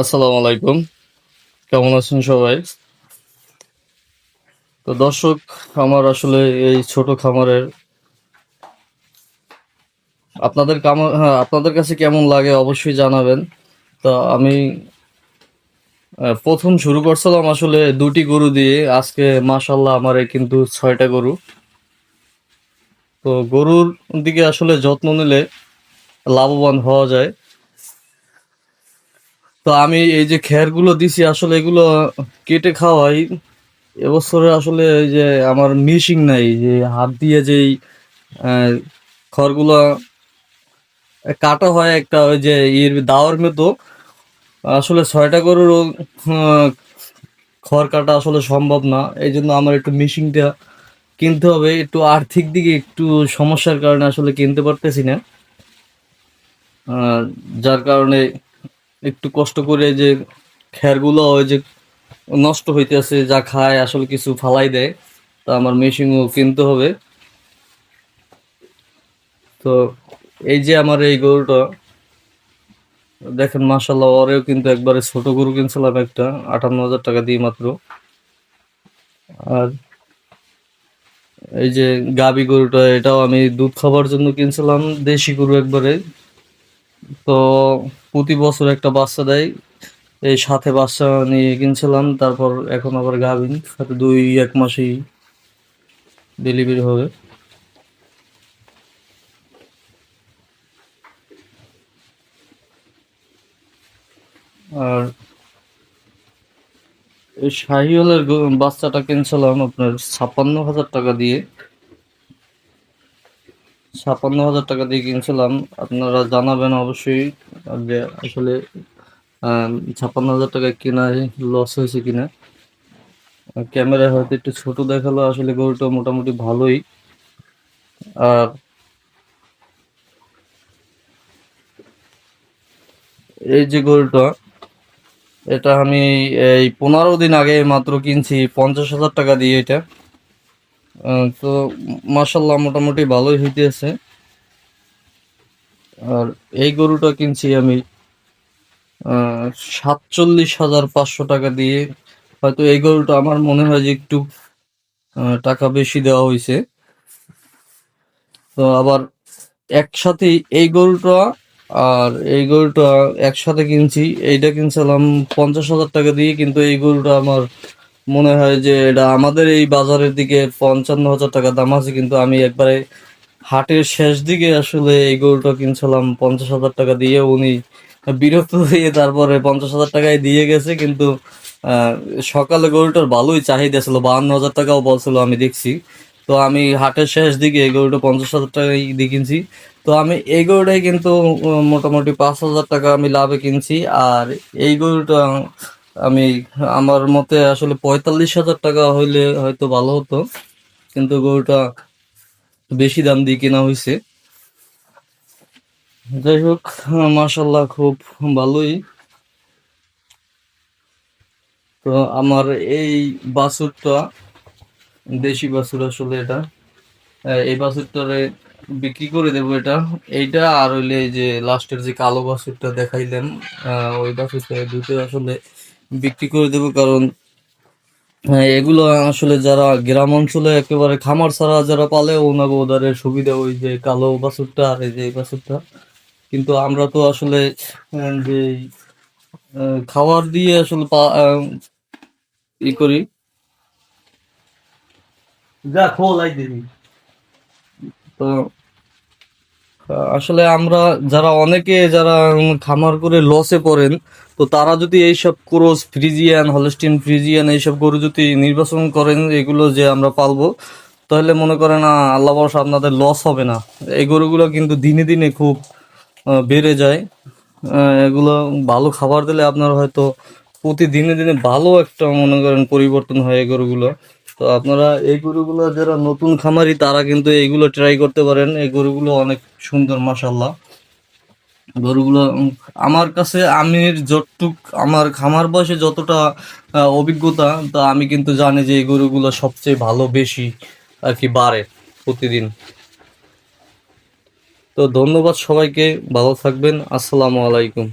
আসসালামু আলাইকুম। কেমন আছেন সবাই? তো দর্শক, আমার আসলে এই ছোট খামারের আপনাদের হ্যাঁ আপনাদের কাছে কেমন লাগে অবশ্যই জানাবেন। তো আমি প্রথম শুরু করছিলাম আসলে দুটি গরু দিয়ে। আজকে মাশাল্লাহ আমার কিন্তু ছয়টা গরু। তো গরুর দিকে আসলে যত্ন নিলে লাভবান হওয়া যায়। তো আমি এই যে খেরগুলো দিছি, আসলে এগুলো কেটে খাওয়াই। এবছরে আসলে যে আমার মিশিং নাই, যে হাত দিয়ে যেই খড়গুলো কাটা হয় একটা ওই যে ইয়ের দাওয়ার মতো। আসলে ছয়টা গরুর খড় কাটা আসলে সম্ভব না। এই জন্য আমার একটু মিশিংটা কিনতে হবে। একটু আর্থিক দিকে একটু সমস্যার কারণে আসলে কিনতে পারতেছি না। যার কারণে একটু কষ্ট করে যে খেরগুলো ওই যে নষ্ট হইতেছে, যা খায়, আসলে কিছু ফালাই দেয়, তা আমার মেশিনও কিনতে হবে। তো এই যে আমার এই গরুটা, দেখেন মাসাল্লাহ ওরেও কিন্তু একবারে ছোট গরু কিনছিলাম একটা, আটান্ন হাজার টাকা দিয়ে মাত্র। আর এই যে গাবি গরুটা, এটাও আমি দুধ খাবার জন্য কিনছিলাম, দেশি গরু একবারে। তো প্রতি বছর একটা বাচ্চা দেয়। এই সাথে বাচ্চা নিয়ে কিনছিলাম, তারপর এখন আবার গাভিন, সাথে দুই এক মাসেই ডেলিভারি হবে। আর এই শাহিওয়ালের বাচ্চাটা কিনছিলাম আপনার ছাপ্পান্ন হাজার টাকা দিয়ে। ছাপ্পান্ন হাজার টাকা দিয়ে কিনছিলাম। আপনারা জানাবেন অবশ্যই যে আসলে ছাপ্পান্ন হাজার টাকায় কেনায় লস হয়েছে কিনা। ক্যামেরায় হয়তো একটু ছোট দেখাল, আসলে গরুটা মোটামুটি ভালোই। আর এই যে গরুটা, এটা আমি এই পনেরো দিন আগে মাত্র কিনছি, পঞ্চাশ হাজার টাকা দিয়ে এটা। তো মাসাল্লাহ মোটামুটি ভালোই হইতেছে। আর এই গরুটা কিনছি আমি সাতচল্লিশ হাজার পাঁচশো টাকা দিয়ে। হয়তো এই গরুটা আমার মনে হয় যে একটু টাকা বেশি দেওয়া হয়েছে তো আবার একসাথে এই গরুটা আর এই গরুটা একসাথে কিনছি, এইটা কিনছিলাম পঞ্চাশ হাজার টাকা দিয়ে, কিন্তু এই গরুটা আমার মনে হয় যে এটা আমাদের এই বাজারের দিকে পঞ্চান্ন হাজার টাকা দাম আছে, কিন্তু আমি একবারে হাটের শেষ দিকে আসলে এই গরুটা কিনছিলাম পঞ্চাশ হাজার টাকা দিয়ে। উনি বিরক্ত হয়ে তারপরে পঞ্চাশ হাজার টাকায় দিয়ে গেছে, কিন্তু সকালে গরুটার ভালোই চাহিদা ছিল, বাহান্ন হাজার টাকাও বলছিল আমি দেখছি। তো আমি হাটের শেষ দিকে এই গরুটা পঞ্চাশ হাজার টাকায় দিয়ে কিনছি। তো আমি এই গরুটাই কিন্তু মোটামুটি পাঁচ হাজার টাকা আমি লাভে কিনছি, আর এই গরুটা আমি, আমার মতে আসলে পঁয়তাল্লিশ হাজার টাকা হইলে হয়তো ভালো হতো, কিন্তু গরুটা বেশি দাম দিয়ে কেনা হয়েছে যাই হোক মাসাল্লাহ খুব ভালোই। তো আমার এই বাছুরটা, দেশি বাছুর আসলে এটা এই বাছুরটারে বিক্রি করে দেবো এটা। এইটা আর হইলে যে লাস্টের যে কালো বাছুরটা দেখাইলেন ওই বাছুরটা দুটো আসলে বিক্রি করে দেবো কারণ হ্যাঁ এগুলো আসলে যারা গ্রাম অঞ্চলে একেবারে খামার ছাড়া যারা পালে ওনাকে ওদের সুবিধা ওই যে কালো বাছুরটা আর এই যে এই বাছুরটা। কিন্তু আমরা তো আসলে যে খাবার দিয়ে আসলে ই করি। যা খোলাই দিবি। তো আসলে আমরা যারা অনেকে যারা খামার করে লসে পড়েন, তো তারা যদি এইসব ক্রোস ফ্রিজিয়ান, হলস্টিন ফ্রিজিয়ান এইসব গরু যদি নির্বাচন করেন, এগুলো যে আমরা পালবো, তাহলে মনে করেন আল্লাহ ভরসা আপনাদের লস হবে না। এই গরুগুলো কিন্তু দিনে দিনে খুব বেড়ে যায়। এগুলো ভালো খাবার দিলে আপনার হয়তো প্রতি দিনে দিনে ভালো একটা, মনে করেন, পরিবর্তন হয় এই গরুগুলো। তো আপনারা এই গরুগুলো যারা নতুন খামারি, তারা কিন্তু এইগুলো ট্রাই করতে পারেন। এই গরুগুলো অনেক সুন্দর মাসাল্লাহ গরুগুলো আমার কাছে আমি যতটুক, আমার খামার বয়সে যতটা অভিজ্ঞতা, তা আমি কিন্তু জানি যে এই গরুগুলো সবচেয়ে ভালো, বেশি আর কি বাড়ে প্রতিদিন। তো ধন্যবাদ সবাইকে, ভালো থাকবেন। আসসালামু আলাইকুম।